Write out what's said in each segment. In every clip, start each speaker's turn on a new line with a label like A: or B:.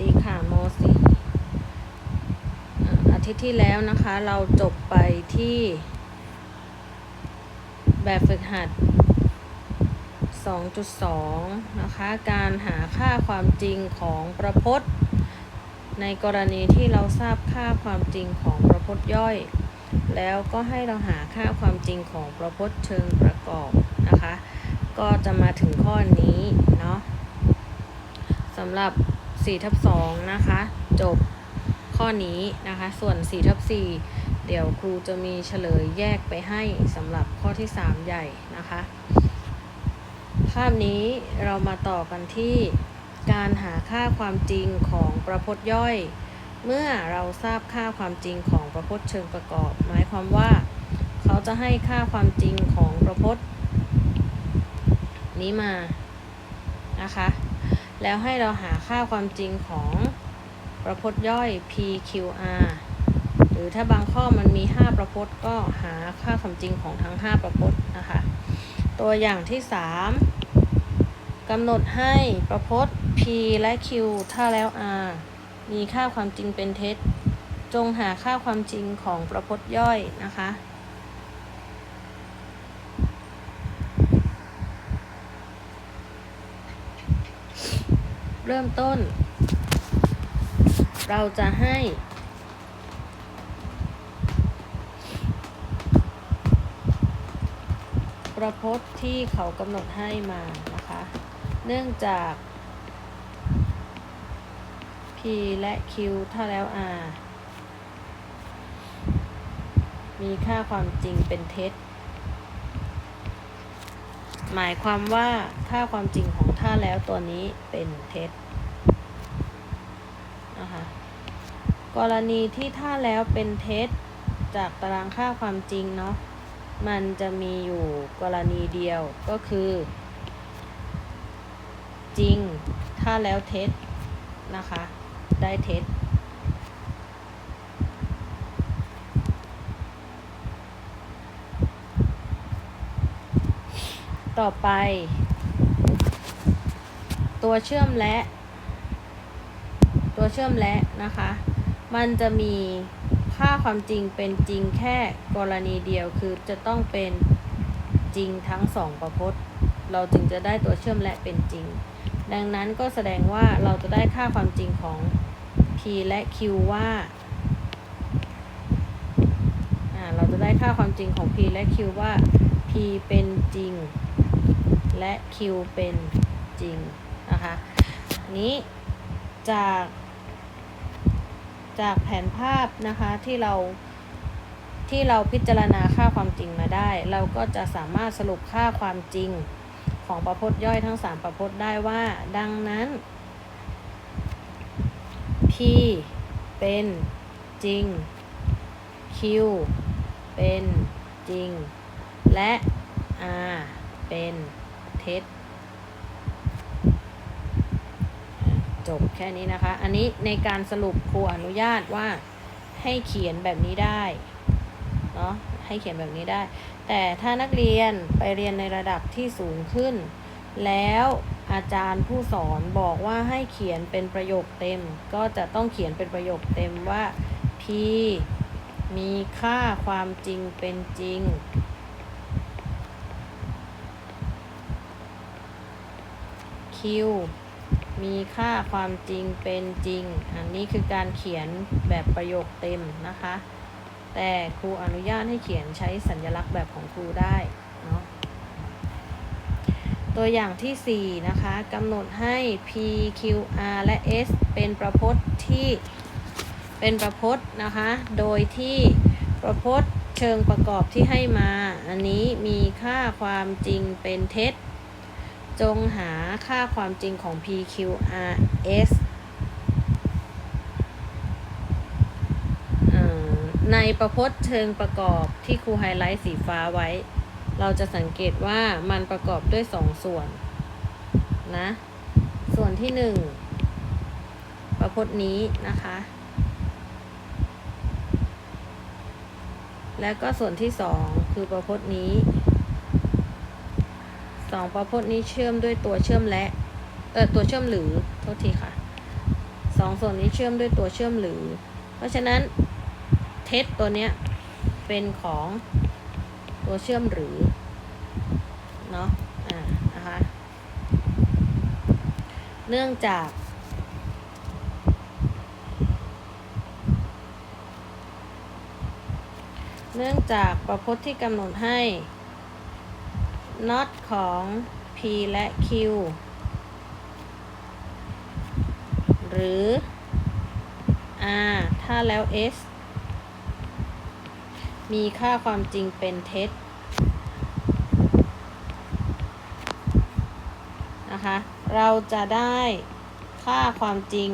A: ดีค่ะโมสีอาทิตย์ที่แล้วนะคะ เราจบไปที่ แบบฝึกหัด 2.2 นะคะ การหาค่าความจริงของประพจน์ ในกรณีที่เราทราบค่าความจริงของประพจน์ย่อย แล้วก็ให้เราหาค่าความจริงของประพจน์เชิงประกอบนะคะ ก็จะมาถึงข้อนี้เนาะสำหรับ 4ทับ2นะคะ จบข้อนี้นะคะ ส่วน4ทับ4เดี๋ยวครูจะมีเฉลยแยกไปให้สำหรับข้อที่ 3 ใหญ่นะคะ ภาพนี้เรามาต่อกันที่การหาค่าความจริงของประพจน์ย่อย เมื่อเราทราบค่าความจริงของประพจน์เชิงประกอบ หมายความว่า เขาจะให้ค่าความจริงของประพจน์ นี้มานะคะ แล้วให้เราหาค่าความจริงของประพจน์ย่อย PQR หรือถ้าบางข้อมันมี 5 ประพจน์ก็หาค่าความจริงของทั้ง 5 ประพจน์นะคะ ตัวอย่างที่ 3กำหนดให้ประพจน์ P และ Q ถ้าแล้ว R มีค่าความจริงเป็นเท็จ จงหาค่าความจริงของประพจน์ย่อยนะคะ เริ่มต้น เราจะให้ ประพจน์ที่เขากำหนดให้มานะคะ เนื่องจาก P และ Q ถ้าแล้ว R มีค่าความจริงเป็นเท็จ หมายความว่าค่าความจริงของถ้าแล้วตัวนี้เป็นเท็จนะคะ กรณีที่ถ้าแล้วเป็นเท็จจากตารางค่าความจริงเนาะมันจะมีอยู่กรณีเดียวก็คือ จริงถ้าแล้วเท็จนะคะ ได้เท็จต่อไป ตัวเชื่อมและ ตัวเชื่อมและนะคะ มันจะมีค่าความจริงเป็นจริงแค่กรณีเดียวคือจะต้องเป็นจริงทั้งสองประพจน์ เราจึงจะได้ตัวเชื่อมและเป็นจริง ดังนั้นก็แสดงว่าเราจะได้ค่าความจริงของ p และ q ว่าอ่าเราจะได้ค่าความจริงของ p และ q ว่า p เป็นจริง และ q เป็นจริงนะคะนี้จาก จากแผนภาพนะคะที่เราที่เราพิจารณาค่าความจริงมาได้ เราก็จะสามารถสรุปค่าความจริงของประพจน์ย่อยทั้ง 3 ประพจน์ได้ว่า ดังนั้น P เป็นจริง Q เป็นจริง และ R เป็นเท็จ จบแค่นี้นะคะ อันนี้ในการสรุปครูอนุญาตว่าให้เขียนแบบนี้ได้เนาะให้เขียนแบบนี้ได้ แต่ถ้านักเรียนไปเรียนในระดับที่สูงขึ้น แล้วอาจารย์ผู้สอนบอกว่าให้เขียนเป็นประโยคเต็ม ก็จะต้องเขียนเป็นประโยคเต็มว่า P มีค่าความจริงเป็นจริง Q มีค่าความจริงเป็นจริง อันนี้คือการเขียนแบบประโยคเต็มนะคะ แต่ครูอนุญาตให้เขียนใช้สัญลักษณ์แบบของครูได้เนาะตัวอย่างที่ 4 นะคะกำหนดให้ P Q R และ S เป็นประพจน์ที่เป็นประพจน์นะคะ โดยที่ประพจน์เชิงประกอบที่ให้มา อันนี้มีค่าความจริงเป็นเท็จ จงหาค่าความจริงของ P Q R S อในประพจน์เชิงประกอบที่ครูไฮไลท์สีฟ้าไว้ เราจะสังเกตว่ามันประกอบด้วยสองส่วน นะ ส่วนที่หนึ่งประพจน์นี้นะคะ แล้วก็ส่วนที่สองคือประพจน์นี้ สองประพจน์นี้เชื่อมด้วยตัวเชื่อมและ เออตัวเชื่อมหรือ โทษทีค่ะสองส่วนนี้เชื่อมด้วยตัวเชื่อมหรือ เพราะฉะนั้นเท็จตัวเนี้ยเป็นของตัวเชื่อมหรือ เนาะอ่านะคะเนื่องจากเนื่องจากประพจน์ที่กำหนดให้ not ของ p และ q หรือ r ถ้าแล้ว s มีค่าความจริงเป็นเท็จนะคะ เราจะได้ค่าความจริง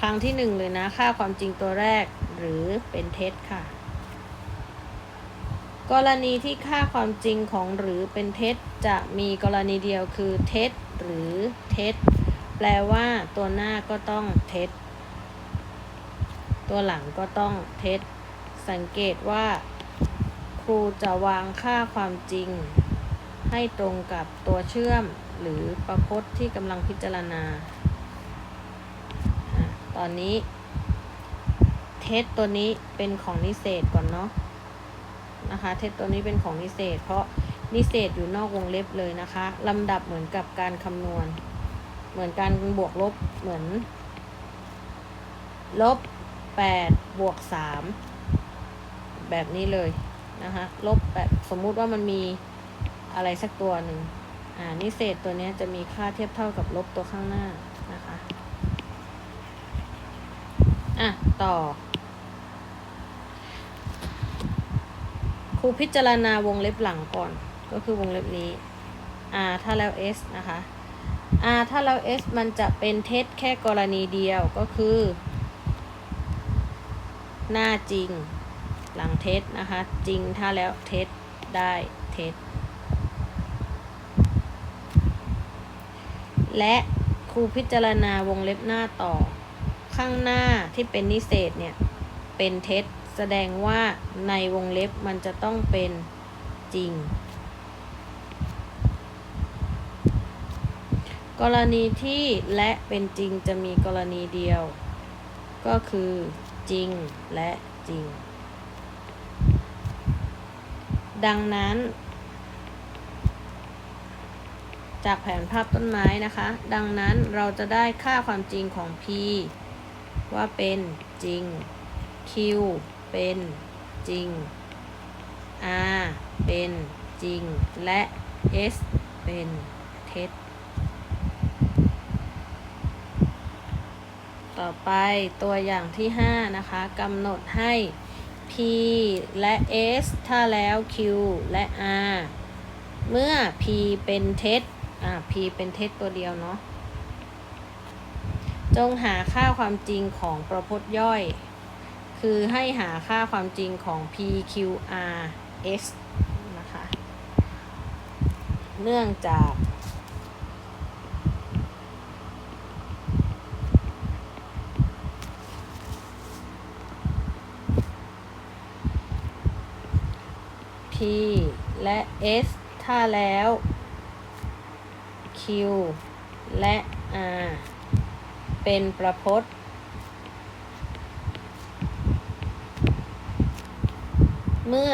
A: ครั้งที่หนึ่งเลยนะ ค่าความจริงตัวแรกหรือเป็นเท็จค่ะ กรณีที่ค่าความจริงของหรือเป็นเท็จจะมีกรณีเดียวคือเท็จหรือเท็จ แปลว่าตัวหน้าก็ต้องเท็จ ตัวหลังก็ต้องเท็จ สังเกตว่า ครูจะวางค่าความจริง ให้ตรงกับตัวเชื่อมหรือประพจน์ที่กำลังพิจารณา ตอนนี้ เท็จตัวนี้เป็นของนิเศษก่อนเนาะ นะคะเท็จตัวนี้เป็นของนิเศษ เพราะนิเศษอยู่นอกวงเล็บเลยนะคะลำดับเหมือนกับการคำนวณ เหมือนการบวกลบเหมือน ลบ8บวก3แบบนี้เลยนะคะลบแบบสมมุติว่ามันมีอะไรสักตัวหนึ่งอ่านิเศษตัวนี้จะมีค่าเทียบเท่ากับลบตัวข้างหน้านะคะ อะ ต่อ ครูพิจารณาวงเล็บหลังก่อน ก็คือวงเล็บนี้ r ถ้าแล้ว s นะคะ r ถ้าแล้ว s มันจะเป็นเท็จแค่กรณีเดียวก็คือ หน้าจริง หลังเท็จนะคะ จริงถ้าแล้วเท็จได้เท็จและครูพิจารณาวงเล็บหน้าต่อ ข้างหน้าที่เป็นนิเศษเนี่ย เป็นเท็จ แสดงว่าในวงเล็บมันจะต้องเป็นจริง กรณีที่และเป็นจริงจะมีกรณีเดียว ก็คือจริงและจริง ดังนั้น จากแผนภาพต้นไม้นะคะ ดังนั้นเราจะได้ค่าความจริงของ p ว่าเป็นจริง q เป็นจริง r เป็นจริง และ s เป็นเท็จ ต่อไปตัวอย่างที่ 5 นะคะกำหนดให้ p และ s ถ้าแล้ว q และ r เมื่อ p เป็นเท็จ อ่า p เป็นเท็จตัวเดียวเนาะ จงหาค่าความจริงของประพจน์ย่อย คือให้หาค่าความจริงของ p q r s นะคะ เนื่องจาก P และ S ถ้าแล้ว Q และ R เป็นประพจน์ เมื่อ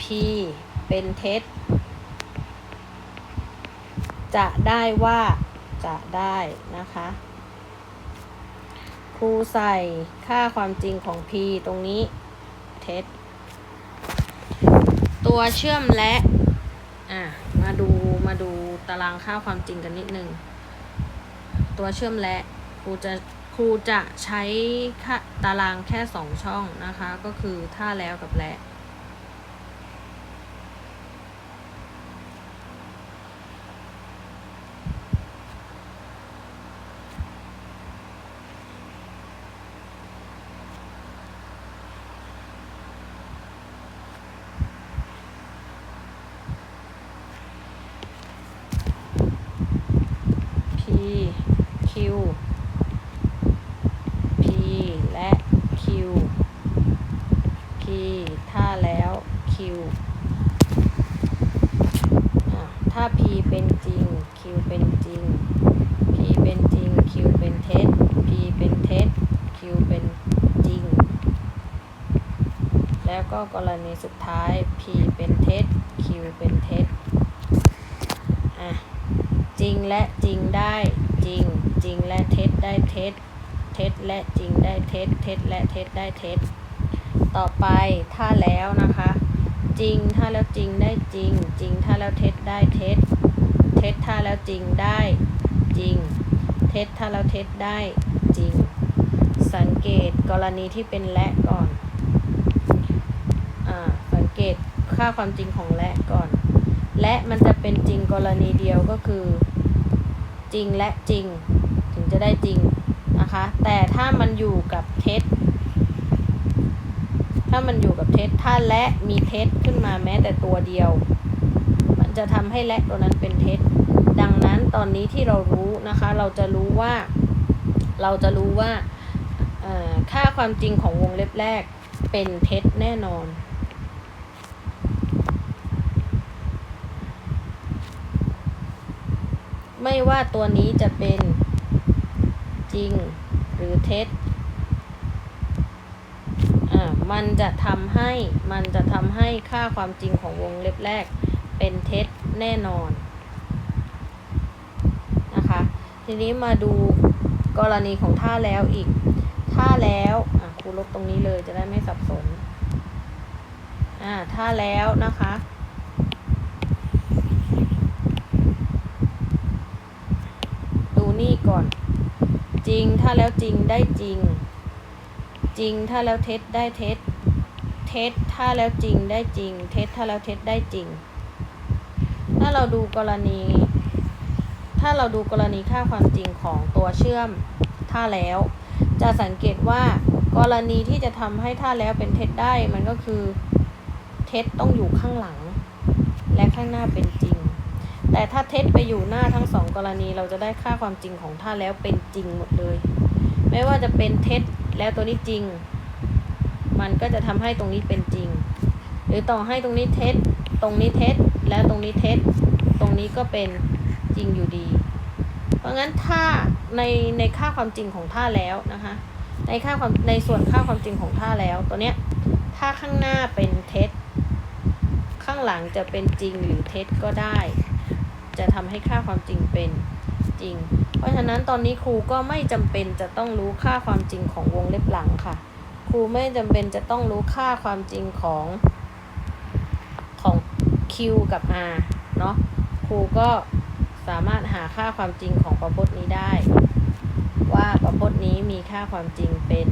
A: P เป็นเท็จ จะได้ว่าจะได้นะคะ ครูใส่ค่าความจริงของ P ตรงนี้เท็จ ตัวเชื่อมและอะมาดูมาดูตารางค่าความจริงกันนิดนึง ตัวเชื่อมและครูจะ รูจะใช้ตารางแค่สองช่องนะคะ ก็คือท่าแล้วกับและ P Q P และ Q P ถ้า ก็กรณีสุดท้าย p เป็นเท็จ q เป็นเท็จอะจริงและจริงได้จริง จริงและเท็จได้เท็จ เท็จและจริงได้เท็จ เท็จและเท็จได้เท็จ ต่อไปถ้าแล้วนะคะ จริงถ้าแล้วจริงได้จริง จริงถ้าแล้วเท็จได้เท็จ เท็จถ้าแล้วจริงได้จริง เท็จถ้าแล้วเท็จได้จริง สังเกตกรณีที่เป็นและก่อน เกตค่าความจริงของและก่อน และมันจะเป็นจริงกรณีเดียวก็คือ จริงและจริง ถึงจะได้จริงนะคะ แต่ถ้ามันอยู่กับเท็จถ้ามันอยู่กับเท็จถ้าและมีเท็จขึ้นมาแม้แต่ตัวเดียว มันจะทำให้และตัวนั้นเป็นเท็จดังนั้นตอนนี้ที่เรารู้นะคะ เราจะรู้ว่า เราจะรู้ว่าค่าความจริงของวงเล็บแรกเป็นเท็จแน่นอน ไม่ว่าตัวนี้จะเป็นจริงหรือเท็จ อ่า มันจะทำให้ มันจะทำให้ค่าความจริงของวงเล็บแรกเป็นเท็จแน่นอนนะคะ ทีนี้มาดูกรณีของท่าแล้วอีก ท่าแล้ว อะครูลบตรงนี้เลยจะได้ไม่สับสน อ่า ท่าแล้วนะคะ ดูนี่ก่อน จริง ถ้าแล้วจริงได้จริง จริงถ้าแล้วเท็จได้เท็จ เท็จถ้าแล้วจริงได้จริง เท็จถ้าแล้วเท็จได้จริง ถ้าเราดูกรณี ถ้าเราดูกรณีค่าความจริงของตัวเชื่อมถ้าแล้ว จะสังเกตว่ากรณีที่จะทำให้ท่าแล้วเป็นเท็จได้มันก็คือเท็จต้องอยู่ข้างหลัง และข้างหน้าเป็นจริง แต่ถ้าเท็จไปอยู่หน้าทั้งสองกรณีเราจะได้ค่าความจริงของท่าแล้วเป็นจริงหมดเลย ไม่ว่าจะเป็นเท็จแล้วตัวนี้จริง มันก็จะทำให้ตรงนี้เป็นจริง หรือต่อให้ตรงนี้เท็จตรงนี้เท็จแล้วตรงนี้เท็จตรงนี้ก็เป็นจริงอยู่ดี เพราะงั้นถ้าในในค่าความจริงของท่าแล้วนะคะ ในค่าความในส่วนค่าความจริงของท่าแล้วตัวเนี้ยถ้าข้างหน้าเป็นเท็จข้างหลังจะเป็นจริงหรือเท็จก็ได้ จะทำให้ค่าความจริงเป็นจริง เพราะฉะนั้นตอนนี้ครูก็ไม่จำเป็นจะต้องรู้ค่าความจริงของวงเล็บหลังค่ะ ครูไม่จำเป็นจะต้องรู้ค่าความจริงของของ Q กับ R เนาะครูก็สามารถหาค่าความจริงของประพจน์นี้ได้ ว่าประพจน์นี้มีค่าความจริงเป็น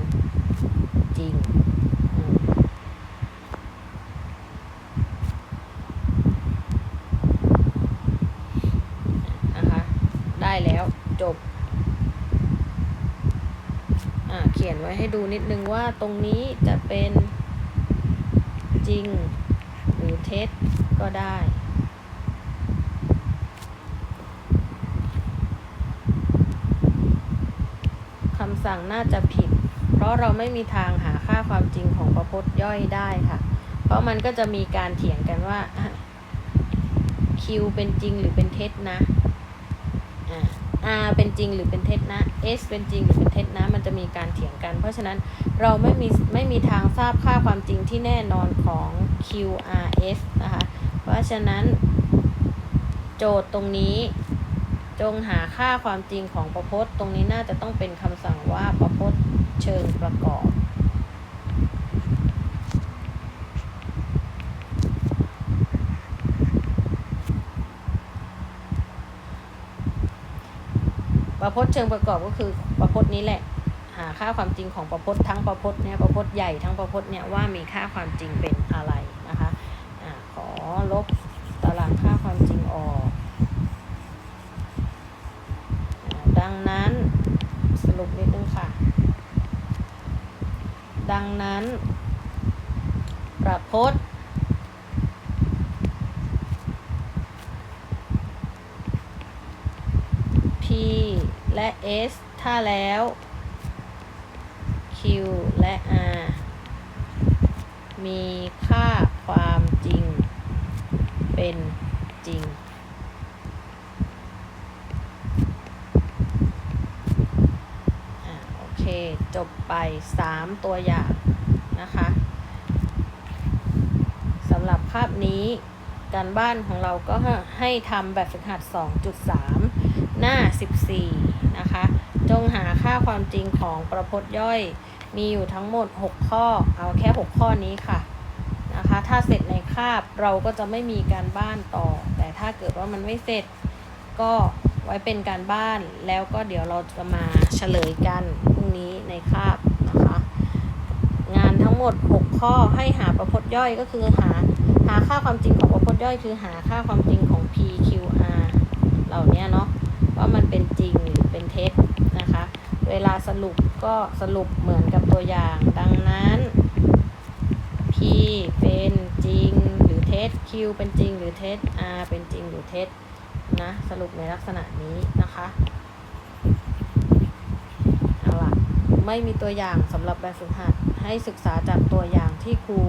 A: จริงนะคะได้แล้ว จบเขียนไว้ให้ดูนิดนึงว่าตรงนี้จะเป็นจริงหรือเท็จก็ได้ คำสั่งน่าจะผิด เพราะเราไม่มีทางหาค่าความจริงของประพจน์ย่อยได้ค่ะ เพราะมันก็จะมีการเถียงกันว่า Q เป็นจริงหรือเป็นเท็จนะ R เป็นจริงหรือเป็นเท็จนะ S เป็นจริงหรือเป็นเท็จนะ มันจะมีการเถียงกัน เพราะฉะนั้นเราไม่มีไม่มีทางทราบค่าความจริงที่แน่นอนของ QRS นะคะ เพราะฉะนั้น โจทย์ตรงนี้ จงหาค่าความจริงของประพจน์ ตรงนี้น่าจะต้องเป็นคำสั่งว่าประพจน์เชิงประกอบ ประพจน์เชิงประกอบก็คือประพจน์นี้แหละ หาค่าความจริงของประพจน์ทั้งประพจน์เนี่ยประพจน์ใหญ่ทั้งประพจน์เนี่ยว่ามีค่าความจริงเป็นอะไรนะคะอะขอลบตารางค่าความจริงออกอดังนั้นสรุปนิดนึงค่ะ ดังนั้น ประพจน์ P และ S ถ้าแล้ว Q และ R มีค่าความจริง เป็นจริงอโอเค จบไป 3 ตัวอย่างนะคะสำหรับคาบนี้การบ้านของเราก็ให้ทำแบบฝึกหัด 2.3 หน้า 14 จงหาค่าความจริงของประพจน์ย่อย มีอยู่ทั้งหมด 6 ข้อ เอาแค่ 6 ข้อนี้ค่ะนะคะ ถ้าเสร็จในคาบเราก็จะไม่มีการบ้านต่อ แต่ถ้าเกิดว่ามันไม่เสร็จ ก็ไว้เป็นการบ้านแล้วก็เดี๋ยวเราจะมาเฉลยกันพรุ่งนี้ในคาบนะคะ งานทั้งหมด 6 ข้อให้หาประพจน์ย่อยก็คือหาหาค่าความจริงของประพจน์ย่อยคือหาค่าความจริงของ P Q R เหล่านี้เนาะว่ามันเป็น ลาสรุปก็สรุปเหมือนกับตัวอย่าง ดังนั้น P เป็นจริงหรือเท็จ Q เป็นจริงหรือเท็จ R เป็นจริงหรือเท็จนะสรุปในลักษณะนี้นะคะเอาล่ะไม่มีตัวอย่างสำหรับแบบฝึกหัดให้ศึกษาจากตัวอย่างที่ครู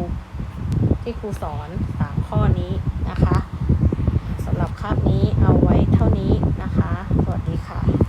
A: ที่ครูสอน3ข้อนี้นะคะสำหรับคาบนี้เอาไว้เท่านี้นะคะ สวัสดีค่ะ